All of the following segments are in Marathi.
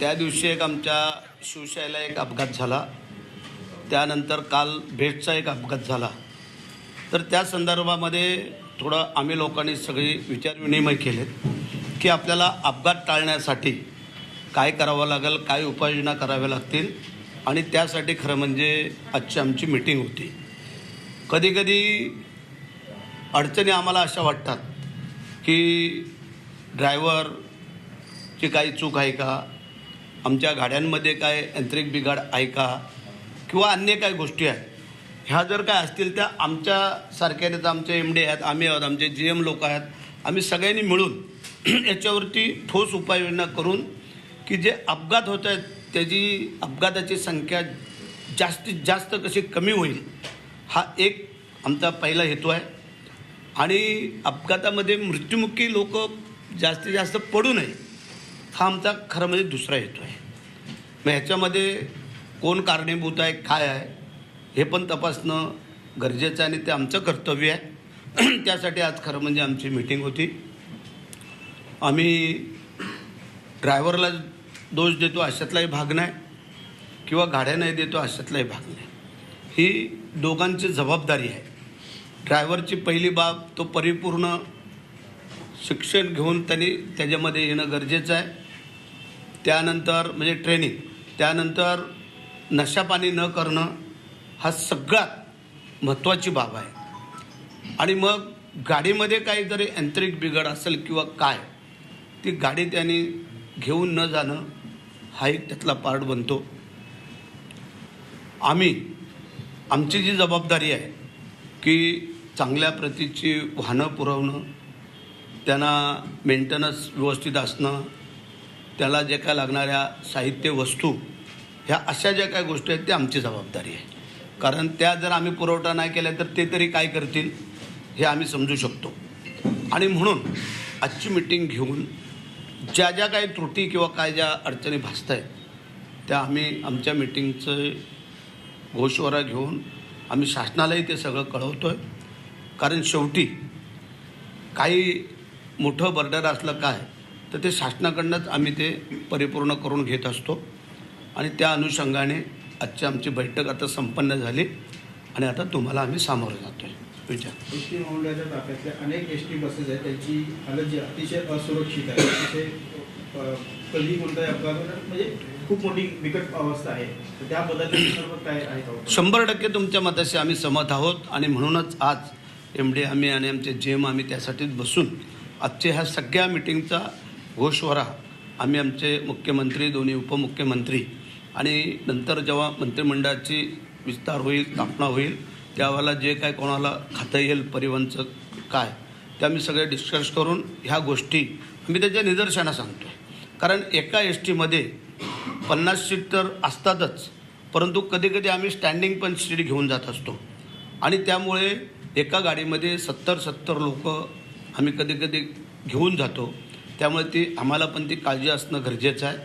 त्या दिवशी एक आमच्या शिवशाहीला एक अपघात झाला. त्यानंतर काल भेटचा एक अपघात झाला. तर त्या संदर्भामध्ये थोडं आम्ही लोकांनी सगळी विचारविनिमय केलेत की आपल्याला अपघात टाळण्यासाठी काय करावं लागेल काय उपाययोजना कराव्या लागतील आणि त्यासाठी खरं म्हणजे आजची आमची मिटिंग होती. कधीकधी अडचणी आम्हाला अशा वाटतात की ड्रायव्हरची काही चूक आहे का? आमच्या गाड्यांमध्ये काय यांत्रिक बिघाड आहे का? किंवा अन्य काय गोष्टी आहेत? ह्या जर काय असतील त्या आमच्या सारख्यानेच आमचे एम डी आहेत आम्ही आहोत आमचे जी एम लोक आहेत. आम्ही सगळ्यांनी मिळून याच्यावरती ठोस उपाययोजना करून की जे अपघात होत आहेत त्याची अपघाताची संख्या जास्तीत जास्त कशी कमी होईल हा एक आमचा पहिला हेतू आहे. आणि अपघातामध्ये मृत्युमुखी लोक जास्तीत जास्त पडू नये. हा आमचा खरं म्हणजे दुसरा हेतू आहे. मग ह्याच्यामध्ये कोण कारणीभूत आहे काय आहे हे पण तपासणं गरजेचं आहे आणि ते आमचं कर्तव्य आहे. त्यासाठी आज खरं म्हणजे आमची मीटिंग होती. आम्ही ड्रायव्हरला दोष देतो अशातलाही भाग नाही किंवा गाड्या नाही देतो अशातलाही भाग नाही. ही दोघांची जबाबदारी आहे. ड्रायव्हरची पहिली बाब तो परिपूर्ण शिक्षण घेऊन त्यांनी त्याच्यामध्ये येणं गरजेचं आहे. त्यानंतर म्हणजे ट्रेनिंग त्यानंतर नशापाणी न करणं हा सगळ्यात महत्त्वाची बाब आहे. आणि मग गाडीमध्ये काही जरी यांत्रिक बिघड असेल किंवा काय ती गाडी त्यांनी घेऊन न जाणं हा एक त्यातला पार्ट बनतो. आम्ही आमची जी जबाबदारी आहे की चांगल्या प्रतीची वाहनं पुरवणं त्यांना मेंटेनन्स व्यवस्थित असणं त्याला जे काय लागणाऱ्या साहित्य वस्तू ह्या अशा ज्या काय गोष्टी आहेत त्या आमची जबाबदारी आहे. कारण त्या जर आम्ही पुरवठा नाही केला तर ते तरी काय करतील हे आम्ही समजू शकतो. आणि म्हणून आजची मिटिंग घेऊन ज्या ज्या काही त्रुटी किंवा काय ज्या अडचणी भासत आहेत त्या आम्ही आमच्या मिटिंगचं घोषवारा घेऊन आम्ही शासनालाही ते सगळं कळवतो आहे कारण शेवटी काही मोठं बर्डर असलं काय तर ते शासनाकडनंच आम्ही ते परिपूर्ण करून घेत असतो. आणि त्या अनुषंगाने आजची आमची बैठक आता संपन्न झाली आणि आता तुम्हाला आम्ही सामोरं जातो आहे विचार. एस टी महामंडळाच्या ताफ्यातल्या अनेक एस टी बसेस आहेत त्यांची हालत जी अतिशय असुरक्षित आहे. अतिशय अ, कधी कोणताही अपघात होणार म्हणजे खूप मोठी बिकट अवस्था आहे. तर त्या बदलच्या संदर्भात काय आहे का? शंभर टक्के तुमच्या मताशी आम्ही सहमत आहोत आणि म्हणूनच आज एम डी आम्ही आणि आमचे जे एम आम्ही त्यासाठीच बसून आजच्या ह्या सगळ्या मिटिंगचा घोषवरा आम्ही आमचे मुख्यमंत्री दोन्ही उपमुख्यमंत्री आणि नंतर जेव्हा मंत्रिमंडळाची विस्तार होईल स्थापना होईल त्यावेळेला जे काय कोणाला खाता येईल परिवहनचं काय ते आम्ही सगळे डिस्कस करून ह्या गोष्टी आम्ही त्याच्या निदर्शनास सांगतो कारण एका एस टीमध्ये पन्नास सीट तर असतातच परंतु कधी कधी आम्ही स्टँडिंग पण सीट घेऊन जात असतो. आणि त्यामुळे एका गाडीमध्ये सत्तर सत्तर लोक आम्ही कधी कधी घेऊन जातो. त्यामुळे ती आम्हाला पण ती काळजी असणं गरजेचं आहे.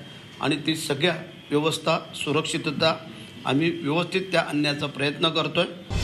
आणि ती सगळ्या व्यवस्था सुरक्षितता आम्ही व्यवस्थित त्या आणण्याचा प्रयत्न करतो आहे